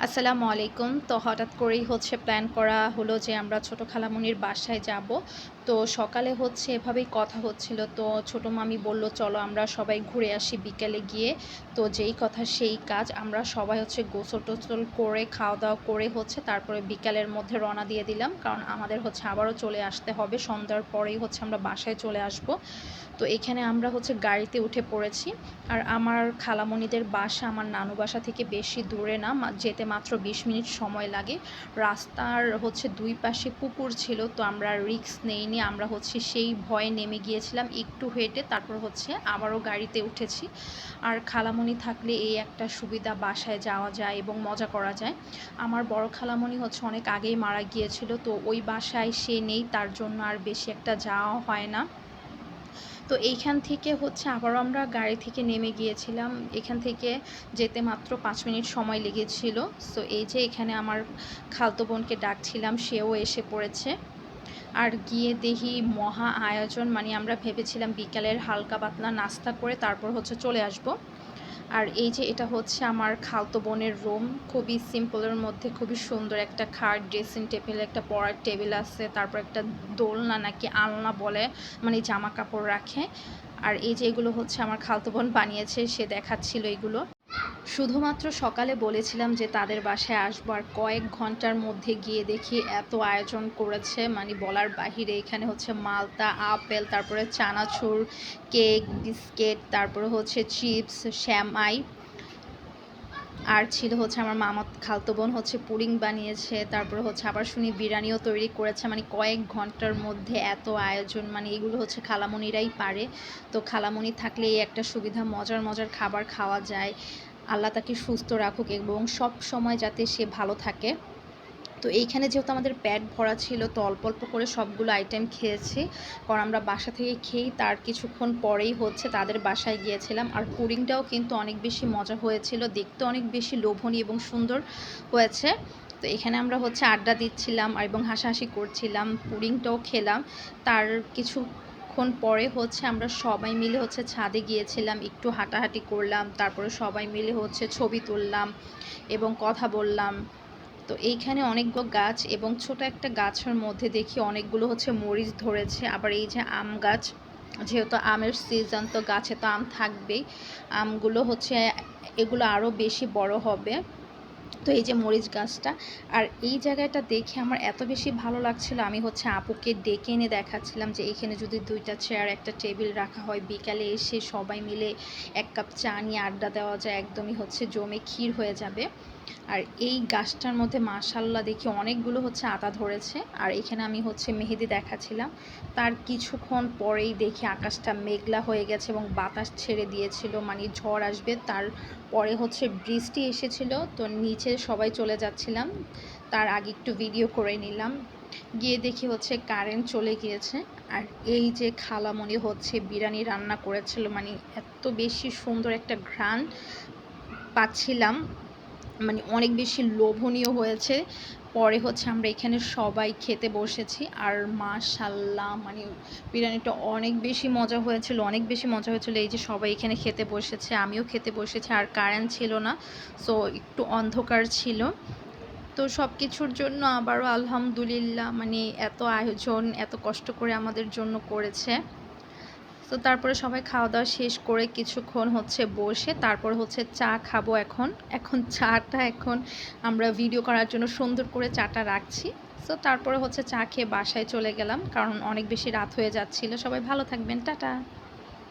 আসসালামু আলাইকুম। তো হঠাৎ করেই হচ্ছে প্ল্যান করা হলো যে আমরা ছোটো খালামুনির বাসায় যাব। তো সকালে হচ্ছে এভাবেই কথা হচ্ছিল। তো ছোটো মামি বলল, চলো আমরা সবাই ঘুরে আসি বিকেলে গিয়ে। তো যেই কথা সেই কাজ, আমরা সবাই হচ্ছে গোসল টোসল করে খাওয়া দাওয়া করে হচ্ছে তারপরে বিকালের মধ্যে রওনা দিয়ে দিলাম। কারণ আমাদের হচ্ছে আবারও চলে আসতে হবে। সন্ধ্যার পরেই হচ্ছে আমরা বাসায় চলে আসব। তো এখানে আমরা হচ্ছে গাড়িতে উঠে পড়েছি। আর আমার খালামণিদের বাসা আমার নানু বাসা থেকে বেশি দূরে না যেতে মাত্র বিশ মিনিট সময় লাগে। রাস্তার হচ্ছে দুই পাশে পুকুর ছিল, তো আমরা রিক্স নেইনি। আমরা হচ্ছে সেই ভয়ে নেমে গিয়েছিলাম। একটু হেঁটে তারপর হচ্ছে আবারও গাড়িতে উঠেছি। আর খালামণি থাকলে এই একটা সুবিধা বাসায় যাওয়া যায় এবং মজা করা যায়। আমার বড় খালামণি হচ্ছে অনেক আগেই মারা গিয়েছিল, তো ওই বাসায় সে নেই, তার জন্য আর বেশি একটা যাওয়া হয় না। তো এইখান থেকে হচ্ছে আবারও আমরা গাড়ি থেকে নেমে গিয়েছিলাম। এখান থেকে যেতে মাত্র পাঁচ মিনিট সময় লেগেছিল। সো এই যে এখানে আমার খালতো বোনকে ডাকছিলাম, সেও এসে পড়েছে। আর গিয়ে দেখি মহা আয়োজন মানে আমরা ভেবেছিলাম বিকালের হালকা পাতলা নাস্তা করে তারপর হচ্ছে চলে আসব। আর এই যে এটা হচ্ছে আমার খালতো বোনের রুম, খুবই সিম্পলের মধ্যে, খুবই সুন্দর একটা খাট ড্রেসিং টেবিল একটা পড়ার টেবিল আছে, তারপর একটা দোলনা নাকি আলনা বলে মানে জামা কাপড় রাখে। আর এই যে এগুলো হচ্ছে আমার খালতো বোন বানিয়েছে, সে দেখাচ্ছিল এগুলো। শুধুমাত্র সকালে বলেছিলাম যে তাদের বাসায় আসবার কয়েক ঘণ্টার মধ্যে গিয়ে দেখি এত আয়োজন করেছে। মানে বলার বাহিরে এখানে হচ্ছে মালতা, আপেল, তারপরে চানাচুর, কেক, বিস্কিট, তারপরে হচ্ছে চিপস, শ্যামাই। আর ছিল হচ্ছে আমার মামা খালতো বোন হচ্ছে পুরিং বানিয়েছে, তারপরে হচ্ছে আবার শুনি বিরিয়ানিও তৈরি করেছে মানে কয়েক ঘণ্টার মধ্যে এত আয়োজন মানে এগুলো হচ্ছে খালামণিরাই পারে। তো খালামণি থাকলে এই একটা সুবিধা, মজার মজার খাবার খাওয়া যায়। আল্লাহ তাকে সুস্থ রাখুক এবং সব সময় যাতে সে ভালো থাকে। তো এইখানে যেহেতু আমাদের প্যাট ভরা ছিল, তো অল্প অল্প করে সবগুলো আইটেম খেয়েছি। কারণ আমরা বাসা থেকে খেয়েই তার কিছুক্ষণ পরেই হচ্ছে তাদের বাসায় গিয়েছিলাম। আর পুডিংটাও কিন্তু অনেক বেশি মজা হয়েছিল, দেখতে অনেক বেশি লোভনীয় এবং সুন্দর হয়েছে। তো এখানে আমরা হচ্ছে আড্ডা দিচ্ছিলাম এবং হাসাহাসি করছিলাম পুডিংটাও খেলাম। তার কিছু কিছুক্ষণ পরে হচ্ছে আমরা সবাই মিলে হচ্ছে ছাদে গিয়েছিলাম, একটু হাঁটাহাঁটি করলাম, তারপরে সবাই মিলে হচ্ছে ছবি তুললাম এবং কথা বললাম। তো এইখানে অনেকগুলো গাছ এবং ছোট একটা গাছের মধ্যে দেখি অনেকগুলো হচ্ছে মরিচ ধরেছে। আবার এই যে আম গাছ, যেহেতু আমের সিজন তো গাছে তো আম থাকবেই, আমগুলো হচ্ছে এগুলো আরও বেশি বড় হবে। তো এই যে মরিচ গাছটা, আর এই জায়গাটা দেখে আমার এত বেশি ভালো লাগছিল। আমি হচ্ছে আপুকে ডেকে এনে দেখাচ্ছিলাম যে এখানে যদি দুইটা চেয়ার একটা টেবিল রাখা হয়, বিকালে এসে সবাই মিলে এক কাপ চা নিয়ে আড্ডা দেওয়া যায়, একদমই হচ্ছে জমে ক্ষীর হয়ে যাবে। আর এই গাছটার মধ্যে মাশাল্লাহ দেখি অনেকগুলো হচ্ছে আতা ধরেছে। আর এখানে আমি হচ্ছে মেহেদি দেখাচ্ছিলাম। তার কিছুক্ষণ পরেই দেখি আকাশটা মেঘলা হয়ে গেছে এবং বাতাস ছেড়ে দিয়েছিল মানে ঝড় আসবে। তার পরে হচ্ছে বৃষ্টি এসেছিল, তো নিচে সবাই চলে যাচ্ছিলাম। তার আগে একটু ভিডিও করে নিলাম। গিয়ে দেখি হচ্ছে কারেন্ট চলে গিয়েছে। আর এই যে খালামণি হচ্ছে বিরিয়ানি রান্না করেছিল মানে এত বেশি সুন্দর একটা ঘ্রাণ পাচ্ছিলাম। মানে অনেক বেশি লোভনীয় হয়েছে। পরে হচ্ছে আমরা এখানে সবাই খেতে বসেছি। আর মাশাল্লাহ মানে বিরিয়ানিটা অনেক বেশি মজা হয়েছিল, অনেক বেশি মজা হয়েছিল। এই যে সবাই এখানে খেতে বসেছে, আমিও খেতে বসেছি, আর কারেন্ট ছিল না, সো একটু অন্ধকার ছিল। তো সব কিছুর জন্য আবারও আলহামদুলিল্লাহ মানে এত আয়োজন, এত কষ্ট করে আমাদের জন্য করেছে। তো তারপরে সবাই খাওয়া দাওয়া শেষ করে কিছুক্ষণ হচ্ছে বসে, তারপর হচ্ছে চা খাব এখন। এখন চাটা এখন আমরা ভিডিও করার জন্য সুন্দর করে চাটা রাখছি। তো তারপরে হচ্ছে চা খেয়ে বাসায় চলে গেলাম, কারণ অনেক বেশি রাত হয়ে যাচ্ছিল। সবাই ভালো থাকবেন, টাটা।